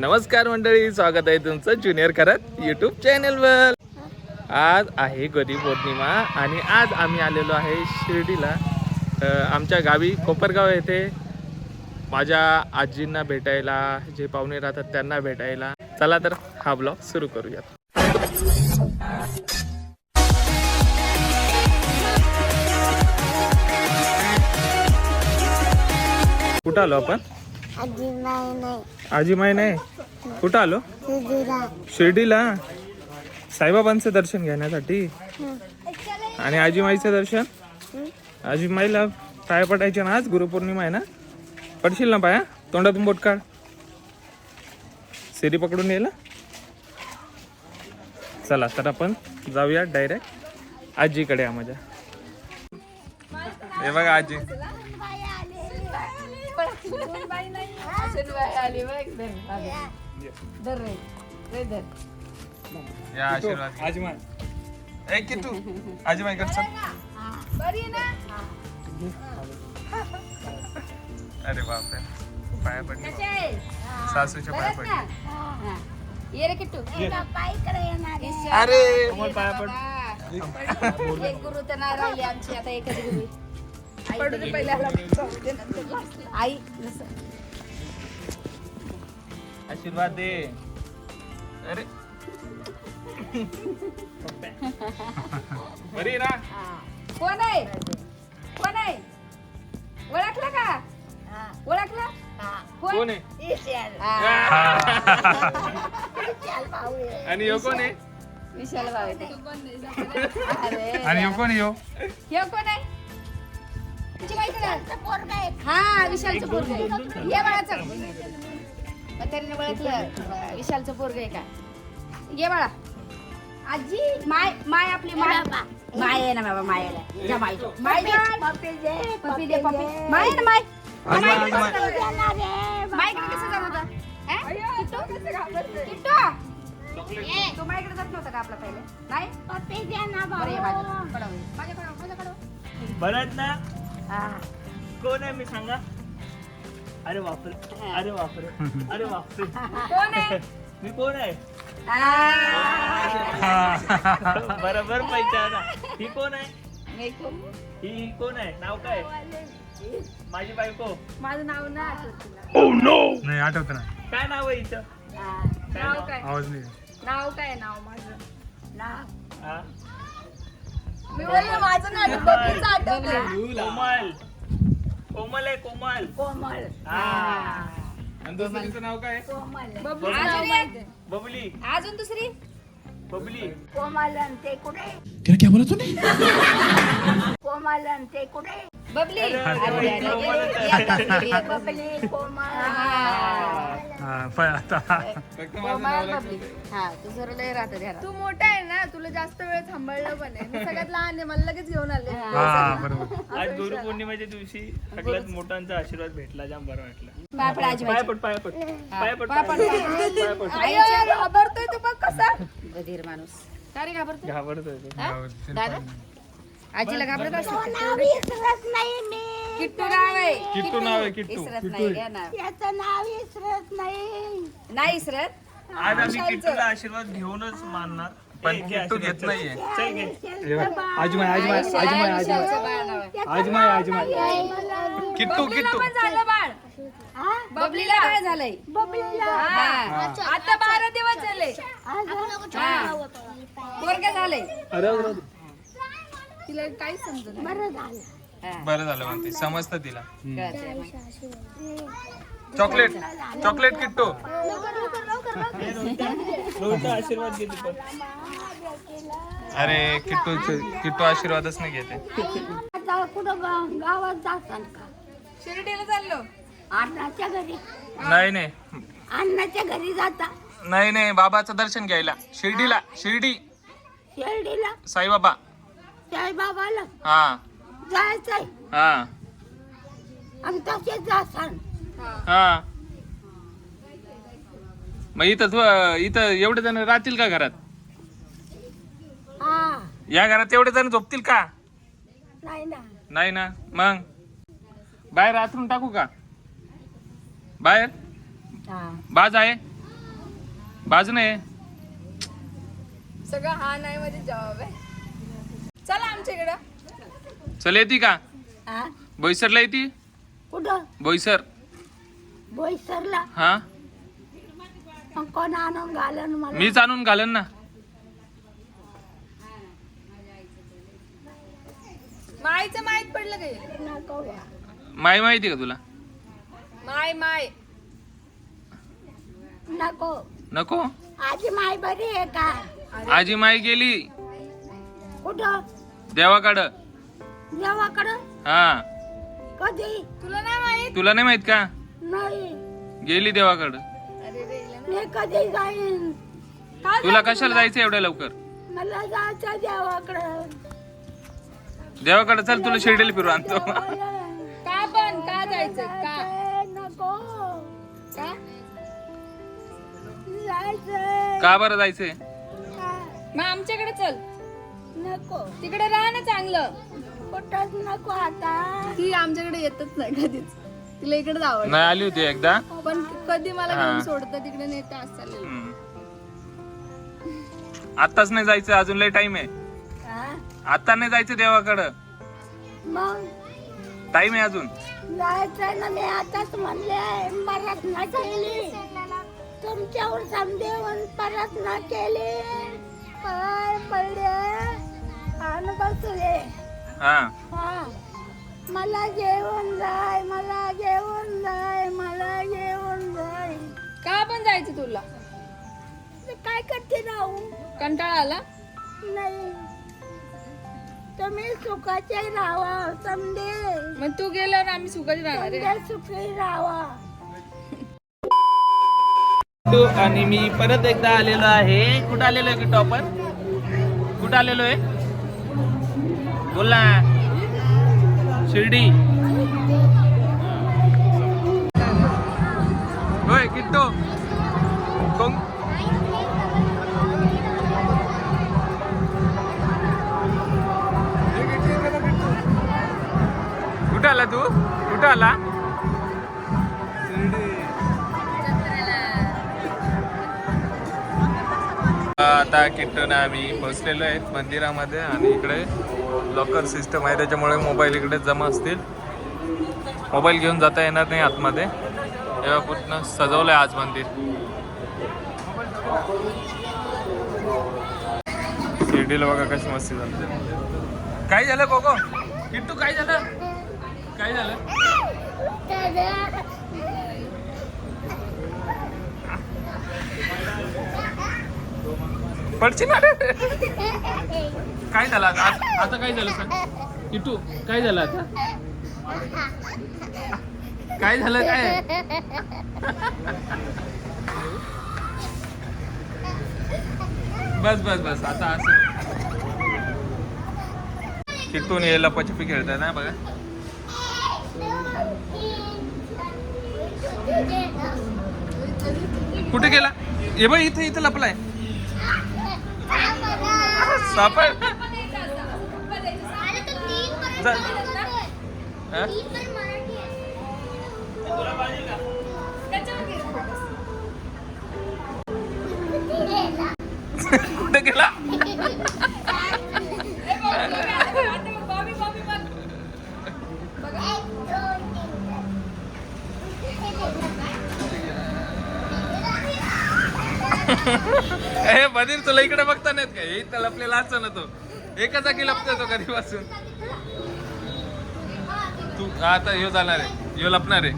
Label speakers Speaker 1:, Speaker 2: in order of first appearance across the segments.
Speaker 1: नमस्कार मंडळी स्वागत आहे तुमचं ज्युनियर करत यूट्यूब चॅनलवर आज आहे गौरी पौर्णिमा आणि आज आम्ही आलेलो आहे शिर्डीला. आमच्या गावी कोपरगाव येथे माझ्या आजींना भेटायला जे पाहुणे राहतात त्यांना भेटायला. चला तर हा ब्लॉग सुरू करूयात. कुठं आलो आपण?
Speaker 2: आजी नाही. नाही
Speaker 1: आजी माई नाही? कुठं आलो? शिर्डीला. साईबाबांचं दर्शन घेण्यासाठी? आणि आजीमाईचं दर्शन? आजीमाईला पाया पडायचे ना आज? गुरुपौर्णिमा आहे ना? पडशील ना पाया? तोंडातून बोट काढ. सेरी पकडून येईल चला तर आपण जाऊया डायरेक्ट आजीकडे या माझ्या हे बघा आजी. या आशीर्वाद. आजीमाई ए किटू आजीमाई कर चल. अरे बापरे. पाया पडले. सासूच्या पाया पडले.
Speaker 3: ये रे किट्टू.
Speaker 2: आहे.
Speaker 1: अरे मग पाया पड.
Speaker 3: एक गुरु तर नाही राहिली आमची. आता एकच गुरु आई नस-
Speaker 1: आशीर्वाद दे. अरे. बरी ना?
Speaker 3: कोण आहे? कोण आहे? ओळखलं का? ओळखलं?
Speaker 1: कोण? आहे. आणि यो कोण आहे?
Speaker 3: विशाल भाऊ आहे. ते. अरे
Speaker 1: आणि यो कोण यो?
Speaker 3: हे कोण आहे? तुझी बायको. हा विशालचं पोरग आहे. ये म्हातारीने ओळखलं विशालचं पोरग आहे का? ये बाळा. आजी माय माय आपली माय. माय आहे ना बाबा मायला जा माय. माय
Speaker 2: पप्पी- दे,
Speaker 3: पप्पी दे पप्पी. माय आहे ना माय? कसं जात होता? अं? किट्टू? किट्टू? तू माझ्याकडे जात नव्हता का आपला पहिले? नाही
Speaker 2: पप्पी दे ना
Speaker 3: बरं. माझ्याकडे. माझ्याकडे
Speaker 4: ना.
Speaker 3: हा.
Speaker 4: कोण आहे मी सांगा? अरे बापरे. अरे बापरे. अरे बापरे.
Speaker 3: कोण आहे?
Speaker 4: मी कोण आहे?
Speaker 3: आ.
Speaker 4: बरोबर पहिचाना ही कोण आहे?
Speaker 3: मी कोण?
Speaker 4: ही ही कोण आहे? नाव काय? माझी बायको.
Speaker 3: माझं नाव ना आठवत तुला
Speaker 1: नाही आठवत ना
Speaker 4: काय नाव आहे हिचं. काय
Speaker 3: नाव
Speaker 4: नाव?
Speaker 3: काय?
Speaker 1: आवाज नाही.
Speaker 3: नाव काय नाव माझं? नाव.
Speaker 4: हा?
Speaker 3: मी बोलले माझं नाव आठवलं
Speaker 4: कोमल कोमल आहे कोमल.
Speaker 2: कोमल.
Speaker 4: हा.
Speaker 1: आणि दुसरीचं नाव काय?
Speaker 3: बबलीचं नाव माहिती.
Speaker 4: बबली.
Speaker 3: अजून दुसरी?
Speaker 4: बबली.
Speaker 2: कोमल आणि ते कुठे? कोमल आणि ते कुठे?
Speaker 3: बबली.
Speaker 4: अरे,
Speaker 3: अरे,
Speaker 4: अरे,
Speaker 3: अरे, बबली,
Speaker 2: बबली कोमल.
Speaker 3: हा. बबली. हा तू
Speaker 5: मोठा आहे ना तुला जास्त वेळ थांबवलं पण आहे. मी सगळ्यात लहान आहे मला लगेच घेऊन आले.
Speaker 1: हा. बरोबर.
Speaker 4: आज गुरु पौर्णिमेच्या दिवशी सगळ्यात मोठ्यांचा आशीर्वाद भेटला जाम बरं वाटलं.
Speaker 3: पाय पड आजी
Speaker 4: पाय
Speaker 3: बाईचे.
Speaker 4: पड पाय पड. पाय पड
Speaker 3: पाय पड,
Speaker 4: पाय
Speaker 3: पाय
Speaker 4: पड. पाय पड
Speaker 5: अय्यो, घाबरतोय तू बघ कसा.
Speaker 3: बधीर माणूस. का रे घाबरतो
Speaker 4: घाबरतोय तो.
Speaker 3: हा? दादा? आजीला घाबरत असतो
Speaker 2: विसरत नाही मी
Speaker 3: किट्टू नाव. आहे
Speaker 1: किट्टू. नाव आहे, किट्टू.
Speaker 3: इसरत नाही घ्या नाव
Speaker 2: याचं नाव विसरत नाही.
Speaker 3: नाही इसरत?
Speaker 4: आज आम्ही किट्टूला आशीर्वाद घेऊनच मानणार.
Speaker 1: पण
Speaker 4: घे
Speaker 1: किट्टू
Speaker 4: आशीर्वाद.
Speaker 1: घेत नाहीये.
Speaker 4: चल घे
Speaker 1: आजमाय आजमाय
Speaker 3: आजमाय विशालचं बाळ नाव आहे.
Speaker 1: आजमाय आजमाय किट्टू किट्टू.
Speaker 5: पण झालं बाळ.
Speaker 2: हा?
Speaker 3: बबलीला काय झालंय?
Speaker 2: बबलीला.
Speaker 3: हा.
Speaker 5: आता बारा दिवस झाले.
Speaker 3: हा. पोरगं झालंय.
Speaker 5: तिला काहीच समजत नाही.
Speaker 2: बरं झालं.
Speaker 1: बरं झालं म्हणते. समजतं तिला.
Speaker 3: कळतंय मग.
Speaker 1: चॉकलेट. चॉकलेट किट्टू.
Speaker 4: रोहितचा आशीर्वाद पण
Speaker 1: अरे किट्टू किट्टू आशीर्वादच नाही घेते.
Speaker 2: आता कुठं गा- गावात जातात का?
Speaker 5: शिर्डीला चाललो.
Speaker 2: अण्णाच्या घरी.
Speaker 1: नाही नाही.
Speaker 2: अण्णाच्या घरी जाता.
Speaker 1: नाही नाही. बाबाचं दर्शन घ्यायला. शिर्डीला. शिर्डी.
Speaker 2: शिर्डीला.
Speaker 1: साईबाबा.
Speaker 2: साईबाबाला.
Speaker 1: हा.
Speaker 2: जायचंय.
Speaker 1: हा.
Speaker 2: आणि तसेच जासान.
Speaker 1: हा. मग इथं तू- इथं एवढे जण राहतील का घरात?
Speaker 2: हा.
Speaker 1: या घरात एवढे जण झोपतील का?
Speaker 2: नाही ना.
Speaker 1: नाही ना. मग? बाहेर आतरून टाकू का? बाहेर?
Speaker 2: हा.
Speaker 1: बाज आहे? बाजू नाही
Speaker 5: सगळं हा नाही मध्ये जवाब आहे. चला आमच्या इकडं
Speaker 1: चल येते का?
Speaker 2: हा
Speaker 1: बोईसरला येते?
Speaker 2: कुठं?
Speaker 1: बोईसर.
Speaker 2: बोईसरला?
Speaker 1: हा?
Speaker 2: मग कोण आणून घालन मला?
Speaker 1: मीच आणून घालन ना.
Speaker 5: मायचं माहीत पडलं
Speaker 2: नको बा.
Speaker 1: माय माहिती का तुला?
Speaker 5: माय माय.
Speaker 2: नको.
Speaker 1: नको?
Speaker 2: आजी माय बरी आहे का?
Speaker 1: आजी माई गेली.
Speaker 2: कुठं?
Speaker 1: देवाकडं.
Speaker 2: देवाकडं?
Speaker 1: हा.
Speaker 2: कधी?
Speaker 5: तुला नाही माहीत?
Speaker 1: तुला नाही माहीत का?
Speaker 2: नाही.
Speaker 1: गेली देवाकडं.
Speaker 5: अरे रे हिला
Speaker 2: मी कधी जाईन?
Speaker 1: तुला कशाला जायचं एवढ्या लवकर?
Speaker 2: मला जायचं देवाकडं.
Speaker 1: देवाकडं चल तुला शिर्डीला फिरू आणतो.
Speaker 5: का पण? का जायचं का?
Speaker 2: जायचंय, नको.
Speaker 5: का?
Speaker 2: जायचंय.
Speaker 1: का बरं जायचंय?
Speaker 5: मग आमच्याकडे चल.
Speaker 2: नको.
Speaker 5: तिकडे राहा ना चांगलं.
Speaker 2: कुठंच नको आता.
Speaker 5: ती आमच्याकडे येतच नाही कधीच. तिला इकडे आवड
Speaker 1: नाही आली होती एकदा.
Speaker 5: पण कधी मला. घेऊन सोडतं तिकडे नेतं असं चाललेलं.
Speaker 1: हम्म. आत्ताच नाही जायचं अजून लय टाइम आहे.
Speaker 2: हा?
Speaker 1: आता नाही जायचं देवाकडं.
Speaker 2: मग?
Speaker 1: टाइम आहे अजून.
Speaker 2: जायचंय ना मी आताच म्हणले परत ना केली. तुमच्यावर समजेवून परत ना केली. पाय पडले. आणि बसले.
Speaker 1: हा.
Speaker 2: हा. मला जेवण जाय मला जेवण जाय मला जेवण जाय.
Speaker 5: का पण जायचं तुला?
Speaker 2: मी काय करते राहू?
Speaker 5: कंटाळा आला?
Speaker 2: नाही. तुम्ही सुखाचे राहा समजे.
Speaker 5: मग तू गेल्यावर आम्ही सुखाची राहणार आहे.
Speaker 2: सुखी राहा.
Speaker 1: आणि मी परत एकदा आलेलो आहे. कुठं आलेलो आहे किट्टू आपण कुठं आलेलो आहे? बोल ना. शिर्डी. होय किट्टू. कोण? कुठं आला तू? कुठं आला? आता किट्टून आम्ही पोचलेलो आहेत मंदिरामध्ये आणि इकडे. लॉकर सिस्टम आहे त्याच्यामुळे मोबाईल इकडे जमा असतील. मोबाईल घेऊन जाता येणार नाही आतमध्ये. तेव्हा पूर्ण आहे आज मंदिर. शिर्डीला बघा कशी मस्ती झाली. काय झालं कोको? किट्टू काय झालं? काय झालं? पडची ना? रे काय झालं आता? आता- आता काय झालं सांग? काय झालं आता? काय झालं काय? बस बस बस. आता असं. किट्टून ये लपाछपी खेळताय ना बघा. कुठे गेला? ये बघ इथं इथं लपलाय. सापड. हा? कुठे गेला? ए बधीर तुला इकडे बघता नाहीत का? इथं लपलेला असं ना तो. एका जागी लपतो तो कधीपासून? तू आता ह्यो जाणार आहे. ह्यो लपणार आहे.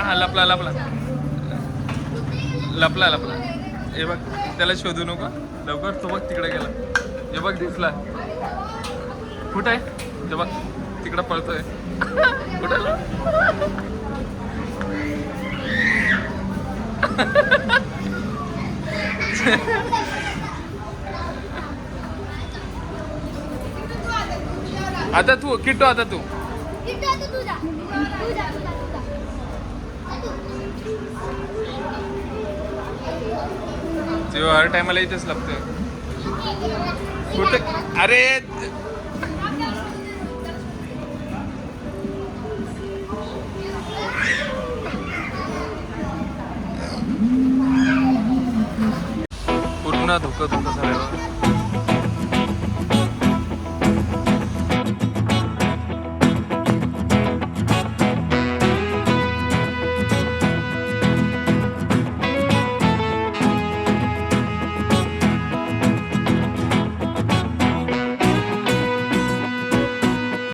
Speaker 1: हा लपला लपला. लपला लपला. हे बघ त्याला शोधू नको. लवकर तो बघ तिकडे गेला. हे बघ दिसला. कुठं आहे? हे बघ तिकडं पळतोय. कुठं आता तू किट्टो आता तू. तेव्हा हर टायमाला इथेच लागतं कुठे अरे! पूर्ण धुकं धुकं झालं